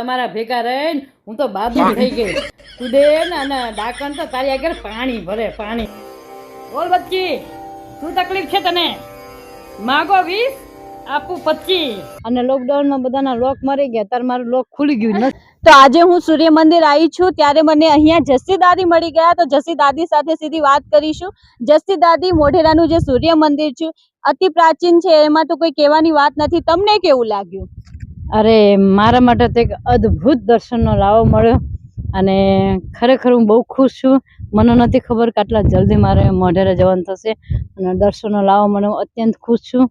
તમારા ભેગા રહીને હું તો બાબુ થઈ ગઈ. તું દે ને અને ડાકણ તો તારી આગળ પાણી ભરે પાણી. બોલ બચ્ચી શું તકલીફ છે તને? માગો વીસ આપું પચીસ. અને લોકડાઉનમાં બધાના લોક મરી ગયા. તાર મારું લોક ખુલી ગયું તો આજે હું સૂર્ય મંદિર આવી છું. ત્યારે મને અહીંયા જસ્સી દાદી મળી ગયા. તો જસ્સી દાદી સાથે સીધી વાત કરીશું. જસ્સી દાદી મોઢેરાનું જે સૂર્ય મંદિર છે અતિ પ્રાચીન છે. એમાં તો કોઈ કહેવાની વાત નથી. તમને કેવું લાગ્યું? અરે મારા માટે તો એક અદ્ભુત દર્શનનો લાવો મળ્યો અને ખરેખર હું બહુ ખુશ છું. મને નથી ખબર કે આટલા જલ્દી મારે મોઢેરા જવાનું થશે અને દર્શનનો લાવો મને હું અત્યંત ખુશ છું.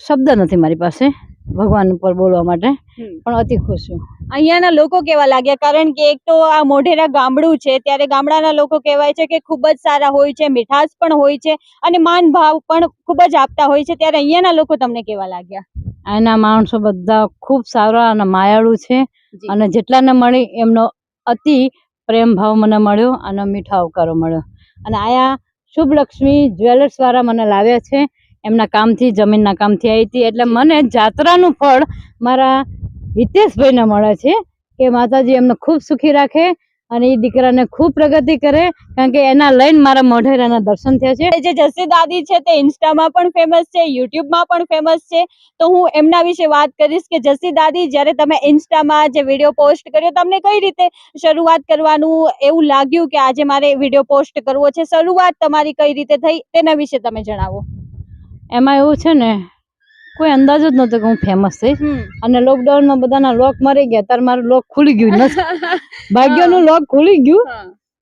શબ્દ નથી મારી પાસે ભગવાન ઉપર બોલવા માટે પણ અતિ ખુશ છું. અહીંયાના લોકો કેવા લાગ્યા? કારણ કે એક તો આ મોઢેરા ગામડું છે ત્યારે ગામડાના લોકો કહેવાય છે કે ખૂબ જ સારા હોય છે મીઠાશ પણ હોય છે અને માન ભાવ પણ ખૂબ જ આપતા હોય છે. ત્યારે અહીંયાના લોકો તમને કેવા લાગ્યા? આના માણસો બધા ખૂબ સારા અને માયાળુ છે. અને જેટલાને મળી એમનો અતિ પ્રેમ ભાવ મને મળ્યો અને મીઠો આવકારો મળ્યો. અને આયા શુભ લક્ષ્મી જ્વેલર્સ વાળા મને લાવ્યા છે. એમના કામથી જમીનના કામથી આવી હતી. એટલે મને જાત્રાનું ફળ મારા હિતેશભાઈને મળે છે કે માતાજી એમને ખૂબ સુખી રાખે અને એ દીકરાને ખૂબ પ્રગતિ કરે કારણ કે એના લઈને મારા મોઢેરાના દર્શન થયા છે. જે જસ્સી દાદી છે તે ઇન્સ્ટામાં પણ ફેમસ છે યુટ્યુબમાં પણ ફેમસ છે. તો હું એમના વિશે વાત કરીશ કે જસ્સી દાદી જ્યારે તમે ઇન્સ્ટામાં જે વીડિયો પોસ્ટ કર્યો તમને કઈ રીતે શરૂઆત કરવાનું એવું લાગ્યું કે આજે મારે વીડિયો પોસ્ટ કરવો છે? શરૂઆત તમારી કઈ રીતે થઈ? તેના વિશે તમે જણાવો. એમાં એવું છે ને કોઈ અંદાજ જ નતો કે હું ફેમસ થઈશ. અને લોકડાઉનમાં બધાના લોક મરી ગયા ત્યારે મારું લોક ખુલી ગયું ભાગ્યનું લોક ખુલી ગયું.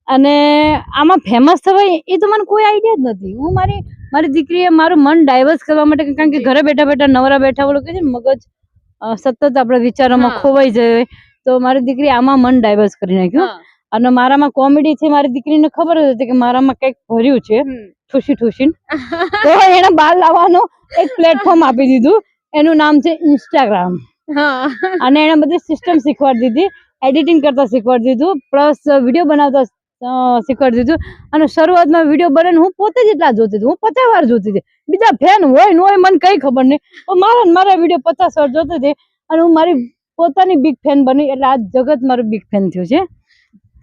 અને આમાં ફેમસ થવાય એ તો મને કોઈ આઈડિયા જ નથી. હું મારી મારી દીકરીએ મારું મન ડાયવર્સ કરવા માટે કારણ કે ઘરે બેઠા બેઠા નવરા બેઠા ઓલું કે છે મગજ સતત આપણા વિચારોમાં ખોવાઈ જાય તો મારી દીકરી આમાં મન ડાયવર્સ કરી નાખ્યું. અને મારામાં કોમેડી છે મારી દીકરીને ખબર જ હતી કે મારામાં કંઈક ભર્યું છે. ઠુસી ઠુસીને. તો એને બહાર લાવવાનું એક પ્લેટફોર્મ આપી દીધું. એનું નામ છે ઇન્સ્ટાગ્રામ અને એને બધી સિસ્ટમ શીખવાડી દીધી. એડિટિંગ કરતા શીખવાડી દીધું. પ્લસ વીડિયો બનાવતા શીખવાડી દીધું. અને શરૂઆતમાં વીડિયો બને હું પોતે જ એટલા જોતી હતી. હું પચાસ વાર જોતી હતી. બીજા ફેન હોય ન હોય મને કઈ ખબર નહીં. પણ મારા મારા વીડિયો પચાસ વાર જોતી હતી. અને હું મારી પોતાની બિગ ફેન બની એટલે આ જગત મારું બિગ ફેન થયું છે.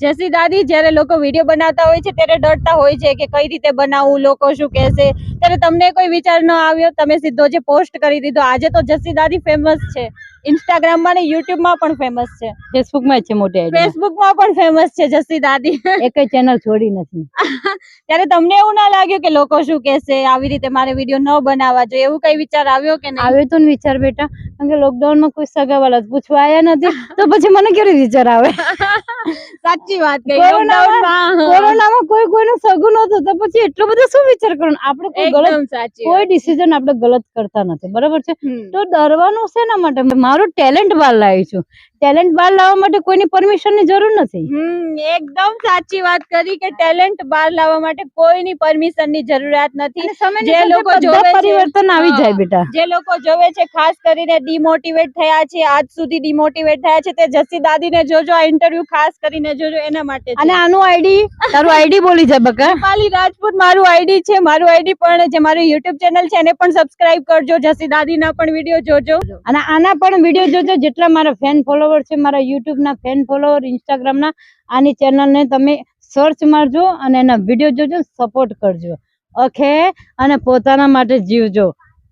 જસી દાદી જ્યારે લોકો વીડિયો બનાવતા હોય છે ત્યારે ડરતા હોય છે કે કઈ રીતે બનાવવું લોકો શું કહેશે. ત્યારે તમને કોઈ વિચાર ન આવ્યો તમે સીધો જે પોસ્ટ કરી દીધો. આજે તો જસી દાદી ફેમસ છે. ઇન્સ્ટાગ્રામમાં ને યુટ્યુબમાં પણ ફેમસ છે. ફેસબુકમાં છે મોટી ફેસબુકમાં પણ ફેમસ છે જસી દાદી. એક ચેનલ છોડી નથી. ત્યારે તમને એવું ના લાગ્યું કે લોકો શું કહેશે આવી રીતે મારે વીડિયો ન બનાવવા જોઈએ? એવું કઈ વિચાર આવ્યો કે નહીં? આવ્યો તો વિચાર બેટા. કારણ કે લોકડાઉનમાં કોઈ સગાવાલા પૂછવાયા નથી તો પછી મને કેવી વિચાર આવે? સાચી વાત કહી કોરોનામાં- કોઈ કોઈનું સગું નતું તો પછી એટલો બધો શું વિચાર કરવાનો? આપણે કોઈ ગલત કોઈ ડિસિઝન આપણે ગલત કરતા નથી બરાબર છે? તો ડરવાનું શેના માટે? મારું ટેલેન્ટ બહાર લાવી છું. ટેલેન્ટ બહાર લાવવા માટે કોઈની પરમિશનની જરૂર નથી. એકદમ સાચી વાત કરી કે ટેલેન્ટ બહાર લાવવા માટે કોઈની પરમિશનની જરૂરિયાત નથી. જે લોકો જોવે પરિવર્તન આવી જાય બેટા. જે લોકો જોવે છે ખાસ કરીને ડિમોટિવેટ થયા છે આજ સુધી ડિમોટિવેટ થયા છે. તે જસ્સી દાદીને જોજો આ ઇન્ટરવ્યુ ખાસ કરીને જોજો એના માટે અને આનું આઈડી તારું આઈડી બોલી જાય બકા. પાલી રાજપૂત મારું આઈડી છે મારું આઈડી પણ જે મારું યુટ્યુબ ચેનલ છે એને પણ સબસ્ક્રાઇબ કરજો જસ્સી દાદીના પણ વીડિયો જોજો. અને આના પણ વીડિયો જોજો જેટલા મારા ફેન ફોલોવર છે મારા યુટ્યુબ ના ફેન ફોલોવર ઇન્સ્ટાગ્રામ ના આની ચેનલ ને તમે સર્ચ મારજો અને એના વીડિયો જોજો સપોર્ટ કરજો. ઓકે અને પોતાના માટે જીવજો.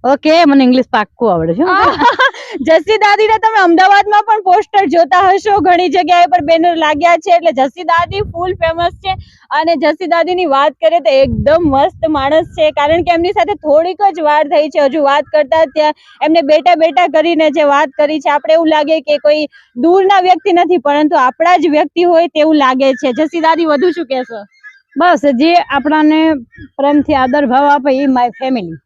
ઓકે મને ઇંગ્લિશ પાક્કું આવડે છે. જસી દાદીના તમે અમદાવાદમાં પણ પોસ્ટર જોતા હશો. ઘણી જગ્યાએ પર બેનર લાગ્યા છે. એટલે જસી દાદી ફૂલ ફેમસ છે. અને જસી દાદીની વાત કરીએ તો એકદમ મસ્ત માણસ છે. કારણ કે એમની સાથે થોડીક જ વાર થઈ છે. હજુ વાત કરતા ત્યાં એમને બેટા બેટા કરીને જે વાત કરી છે, આપણે એવું લાગે કે કોઈ દૂરના વ્યક્તિ નથી, પરંતુ આપણા જ વ્યક્તિ હોય તેવું લાગે છે. જસી દાદી, વધુ શું કહેશો? બસ, જે આપણાને પ્રેમથી આદર ભાવ આપે એ માય ફેમિલી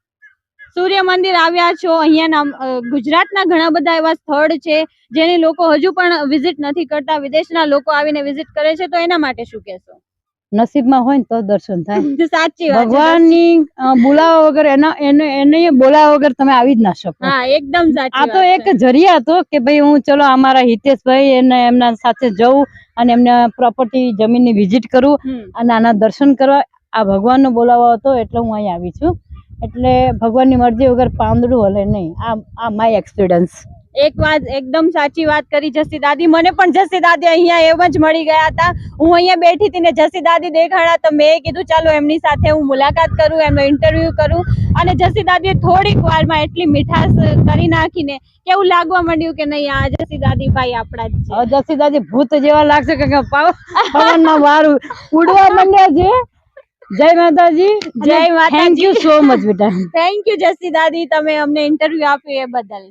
સૂર્ય મંદિર આવ્યા છો અહીંયાના ગુજરાતના ઘણા બધા એવા સ્થળ છે જેને લોકો હજુ પણ વિઝિટ નથી કરતા વિદેશના લોકો આવીને વિઝિટ કરે છે તો એના માટે શું કહેશો? નસીબમાં હોય ને તો દર્શન થાય. સાચી ભગવાનની બોલાવા વગર એના એને એને બોલાવા વગર તમે આવી જ ના શકો. હા એકદમ સાચી આ તો એક જરિયા હતો કે ભાઈ હું ચલો અમારા હિતેશભાઈ એને એમના સાથે જઉં અને એમને પ્રોપર્ટી જમીનની વિઝિટ કરું. અને આના દર્શન કરવા. આ ભગવાનનો બોલાવો હતો એટલે હું અહીં આવી છું. એટલે ભગવાનની મરજી વગર પાંદડું હલે નહીં. આ આ માય એક્સપિરિયન્સ એક વાત એકદમ સાચી વાત કરી જસી દાદી. મને પણ જસી દાદી અહીંયા એમ જ મળી ગયા હતા. હું અહીંયા બેઠી હતી ને જસી દાદી દેખાડા તો મેં કીધું ચાલો એમની સાથે હું મુલાકાત કરું એમનો ઇન્ટરવ્યૂ કરું. અને જસી દાદીએ થોડીક વારમાં એટલી મીઠાશ કરી નાખીને કેવું લાગવા માંડ્યું કે નહીં આ જસી દાદી ભાઈ આપણા જ છે. જસી દાદી ભૂત જેવા લાગશે કે કે પવ- પવનમાં વારું ઉડવા માંડ્યા છે. જય માતાજી. જય માતા થેન્ક યુ સો મચ બેટા. થેન્ક યુ જસી દાદી. તમે અમને ઇન્ટરવ્યુ આપ્યું એ બદલ.